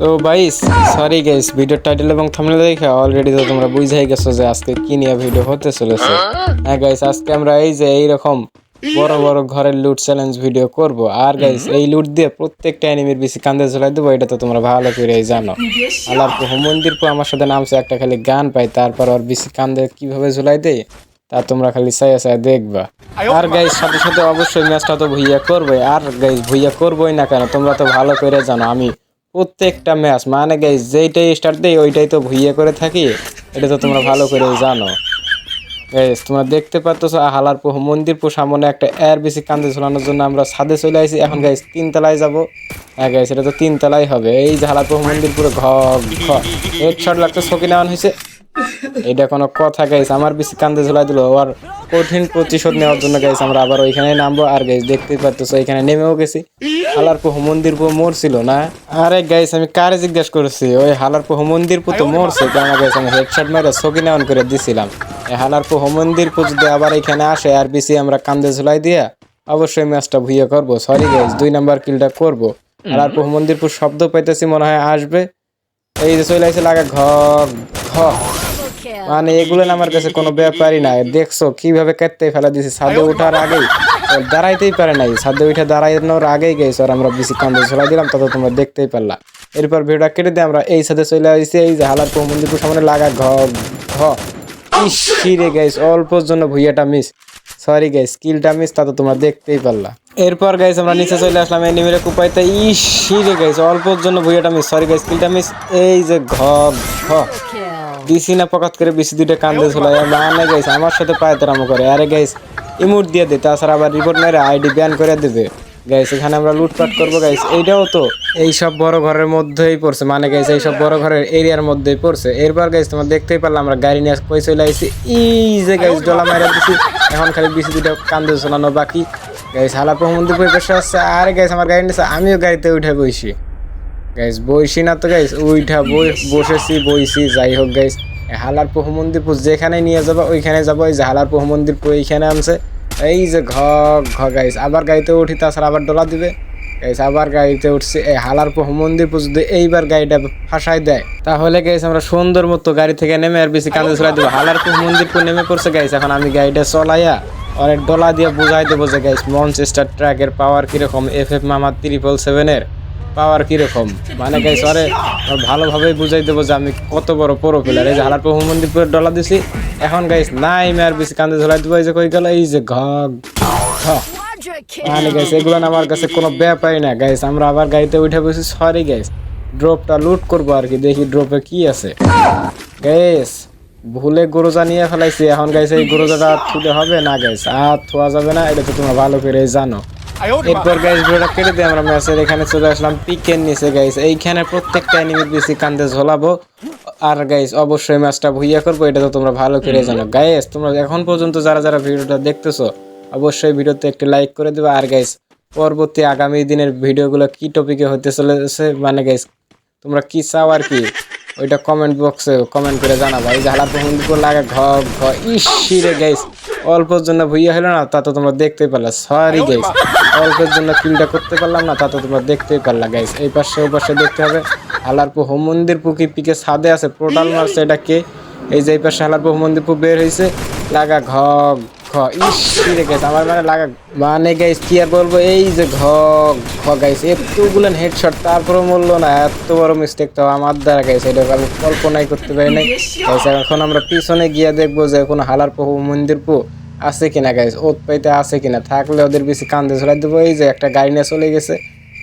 তো guys sorry guys video title এবং thumbnail দেখে অলরেডি তো তোমরা বুঝাই গেছো যে আজকে কি নিয়ে ভিডিও হতে চলেছে। হ্যাঁ গাইস আজকে আমরা এই যে এইরকম বড় বড় ঘরের লুট চ্যালেঞ্জ ভিডিও করব। আর গাইস এই লুট দিয়ে প্রত্যেকটা এনিমির বেশি কান্দে ঝুলাই দেবো এটা তো তোমরা ভালো করে জানো। আল্লাহর প্রভু মন্দির পর আমার সাথে নামছে একটা খালি গান পাই তারপর ওর বেশি কান্দে কীভাবে ঝুলাই দেয় তা তোমরা খালি চাইয়া চাইয়া দেখবা। আর গাইস সাথে সাথে অবশ্যই ম্যাচটা তো ভুইয়া করবে আর গাইস ভুইয়া করবোই না কেন তোমরা তো ভালো করে জানো আমি প্রত্যেকটা ম্যাচ মানে গাইজ যেইটাই স্টার্ট দেই, ওইটাই তো ভুইয়া করে থাকি। এটা তো তোমরা ভালো করে জানো। গাইজ তোমরা দেখতে পাচ্ছ হালার পোহ মন্দির পো সামনে একটা এয়ার বেশি কান্দে ঝোলানোর জন্য আমরা ছাদে চলে আসি এখন গাইজ তিনতলায় যাব। হ্যাঁ গাইজ এটা তো তিনতলায় হবে। এই যে হালার পোহ মন্দির পুরো ঘ ঘ হেড শট লাগতে শকি নেওয়ান হয়েছে এটা কোনো কথা গাইস আমার বেশি কান্দে ঝোলাই দিল। আর কঠিন প্রতিশোধ নেওয়ার জন্য গাইস আমরা আবার ওইখানে নামবো। আর গাইস দেখতেই পাচ্ছ এখানে নেমেও গেছি। হালার পোহ মন্দির পো মরছিল না? আরে গাইস আমি কারে জিজ্ঞেস করেছি? ওই হালার পোহ মন্দির পো তো মরছে কেন গাইস আমি হেডশট মেরে সকি নেওয়ান করে দিছিলাম। এই হালার পোহ মন্দির পো যদি আবার এখানে আসে আর বেশি আমরা কান্দে ঝুলাই দিয়া অবশ্যই ম্যাচটা ভুইয়ে করব। সরি গাইস দুই নাম্বার কিলটা করব। হালার পোহ মন্দির পো শব্দ পাইতেছি মনে হয় আসবে। এই যে চলে আসে লাগা ঘ ঘ। মানে এগুলো আমার কাছে কোনো ব্যাপারই না দেখছ কীভাবে কাটতে ফেলা দিছি? ছাদে ওঠার আগেই। দাঁড়াইতেই পারে নাই। ছাদে উঠে দাঁড়ানোর আগেই গেছে আর আমরা বেশি কান্দে ঝোলা দিলাম তত তোমরা দেখতেই পারলা। এরপর ভিডিওটা কেটে দিয়ে আমরা এই সাথে চলে আসছি। এই যে হালার মন্দিরপুর সামনে লাগা ঘ ঘ ইসিরে গাইস অল্পর জন্য ভুইয়াটা মিস সরি গাইস স্কিলটা মিস তা তো তোমরা দেখতেই পারলা। এরপর গাইস আমরা নিচে চলে আসলাম এনিমিরে কুপাইতে। ইসিরে গাইস অল্পর জন্য ভুইয়াটা মিস সরি গাইস স্কিলটা মিস এই যে ঘ ঘ দিছি না পকাত করে বেশি দুইটা কান্দে ঝোলাই মানে গাইস আমার সাথে পায়ে তেরামো করে। আরে গাইস ইমোট দিয়ে দে, তাছাড়া আবার রিপোর্ট মেরে আইডি ব্যান করে দেবে। গাইস এখানে আমরা লুটপাট করব গাইস এইটাও তো এই সব বড় ঘরের মধ্যেই পড়ছে। মানে গাইস এই সব বড় ঘরের এরিয়ার মধ্যেই পড়ছে। এরপর গাইস তোমার দেখতেই পারলাম আমরা গাড়ি নিয়ে কই চলে আইছি। এই যে গাইস ডলা মারা দিছি। এখন খালি বেশি দুইটা কান্দে ঝোলানো বাকি। গাইস হালা প্রমন্দির পরিবেশ আসছে আরে গাইস আমার গাড়ি নিয়েছে আমিও গাড়িতে উঠে বইছি। গাইস বইসি না তো গাইস উইঠা বই বসেছি বইছি যাই হোক গাইস হালার পোহ মন্দিরপুর যেখানে নিয়ে যাব, ওইখানে যাব এই যে হালার পোহ মন্দিরপুর এইখানে আনছে। এই যে ঘ ঘ গাইস আবার গাড়িতে উঠি, তাছাড়া আবার ডলা দিবে। গাইস আবার গাড়িতে উঠছি, এই হালার পোহ মন্দিরপুর যদি এইবার গাড়িটা ফাঁসাই দেয়, তাহলে গাইস আমরা সুন্দর মতো গাড়ি থেকে নেমে আর বেশি কান্দে চলাই দেবো। হালার পোহ মন্দিরপুর নেমে পড়ছে গাইস এখন আমি গাড়িটা চলাইয়া অনেক ডলা দিয়ে বুঝাই দেবো যে গাইস মনচেস্টার ট্র্যাকের পাওয়ার কীরকম এফ এফ মামা ত্রিপল সেভেনের পাওয়ার কীরকম? মানে গাইস, আরে ওর ভালোভাবেই বুঝাই দেবো যে আমি কত বড় পুরো প্লেয়ার এই যে হালার প্রভু মন্দির ডলা দিছি, এখন গাইস নাই মেয়ার বেশি কান্দে ঝোলাই দেবো, এই যে কই গেল, এই যে ঘ। মানে গাইস, এগুলো আমার কাছে কোনো ব্যাপারই না। গাইস, আমরা আবার গাড়িতে উঠে বসি সরি গাইস ড্রপটা লুট করব আর কি, দেখি ড্রপে কি আছে। গাইস, ভুলে গরুজা নিয়ে ফেলাইছি, এখন গাইস এই গরুজাটা তুলে হবে না, গাইস। আর থোয়া যাবে না, এটা তো তোমরা ভালো করে জানো। এরপর গাইস ভিডিওটা কেটে দিয়ে আমরা ম্যাচের এখানে চলে আসলাম পিকের নিচে গাইস এইখানে প্রত্যেকটা এনিমির বেশি কান্দে ঝোলাবো। আর গাইস অবশ্যই ম্যাচটা ভুইয়া করব এটা তো তোমরা ভালো করে জানো। গাইস তোমরা এখন পর্যন্ত যারা যারা ভিডিওটা দেখতেছো অবশ্যই ভিডিওতে একটি লাইক করে দেবে। আর গাইস পরবর্তী আগামী দিনের ভিডিওগুলো কি টপিকে হতে চলেছে মানে গাইস তোমরা কি চাও আর কি? ওইটা কমেন্ট বক্সে কমেন্ট করে জানাব। এই যে হালার প্রবন্ধ লাগে ঘ ঘ ইসিরে গাইস অল্পের জন্য ভুইয়া হলো না তা তো তোমরা দেখতেই পারলা। সরি গাইস অল্পের জন্য কিলটা করতে পারলাম না তা তো তোমরা দেখতেই পারলা গাইস এই পাশে ওই পাশে দেখতে হবে হালারপু হোম মন্দির পুকি পিকে ছাদে আছে পোর্টাল মারছে এটা কে? এই যে এই পাশে হালারপু হোম মন্দির পু বের হয়েছে লাগা ঘ ইসিরে গাইস মানে মানে কি আর বলব, এই যে ঘ ঘ গাইস এতগুলো হেডশট তারপরে মরলো না, এত বড় মিস্টেক তো আমার দ্বারা গাইস এটা আমি কল্পনাই করতে পারি নাই। এখন আমরা পিছনে গিয়ে দেখব যে কোনো হালার পু মন্দির পু আছে কিনা গাইস ওত পাইতে আছে কিনা। থাকলে ওদের বেশি কান্দে ঝুলাই দেবো, এই যে একটা গাড়ি নিয়ে চলে গেছে।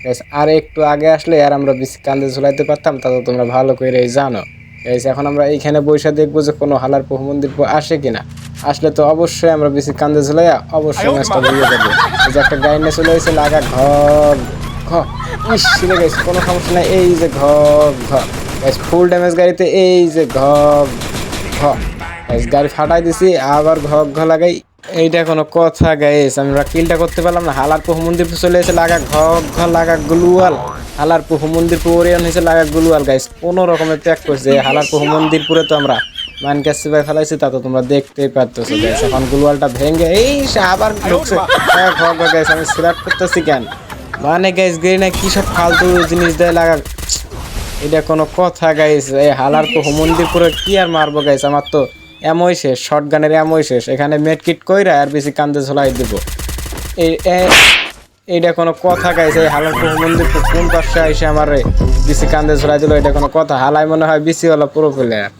গাইস আর একটু আগে আসলে আর আমরা বেশি কান্দে ঝুলাইতে পারতাম, তা তো তোমরা ভালো করে জানো। গাইস এখন আমরা এইখানে বসে দেখব যে কোনো হালার পহু মন্দির পু আসে কিনা। আসলে তো অবশ্যই আমরা বেশি কান্দে ঝুলাইয়া অবশ্যই ম্যাচটা দিয়ে দেবো যে একটা গাড়ি নিয়ে চলে গেছে লাগা ঘর ঘ ইস ছিঁড়ে গেছে কোনো সমস্যা নাই। এই যে ঘ ঘ গাইস ফুল ড্যামেজ গাড়িতে এই যে ঘ ঘ গাইস গাড়ি ফাটাই দিছি আবার ঘ ঘ লাগাই। এইটা কোনো কথা গাইস আমরা কিলটা করতে পারলাম না। হালার পুহ মন্দির চলে এসে লাগা ঘ ঘ লাগা গ্লুয়াল। হালার পুহ মন্দির ওরিয়ন হয়েছে লাগা গ্লুয়াল। গাইস কোনো রকমের ত্যাগ করছে। হালার পুহ মন্দিরপুরে তো আমরা মান ফেলাইছি তা তো তোমরা দেখতেই পারতেছো এখন গ্লুয়ালটা ভেঙে এই সে আবার ঢুকছে। হ্যাঁ, আমি সিলেক্ট করতেছি কেন? মানে গাইস গেরি না কি সব ফালতু জিনিস দেয় লাগা এটা কোনো কথা গাইস এই হালার তো মন্দিরপুরে কি আর মারবো গাইস আমার তো এমই শেষ শর্ট গানের এমই শেষ। এখানে মেটকিট কইরা আর বেশি কান্দে ঝোলাই দিব। এই এইটা কোনো কথা গাইছে এই হালার তো মন্দিরপুর কোন পাশে এসে আমার বেশি কান্দে ঝোলাই দিল এটা কোনো কথা। হালাই মনে হয় বেশি হলো পুরো প্লেয়ার।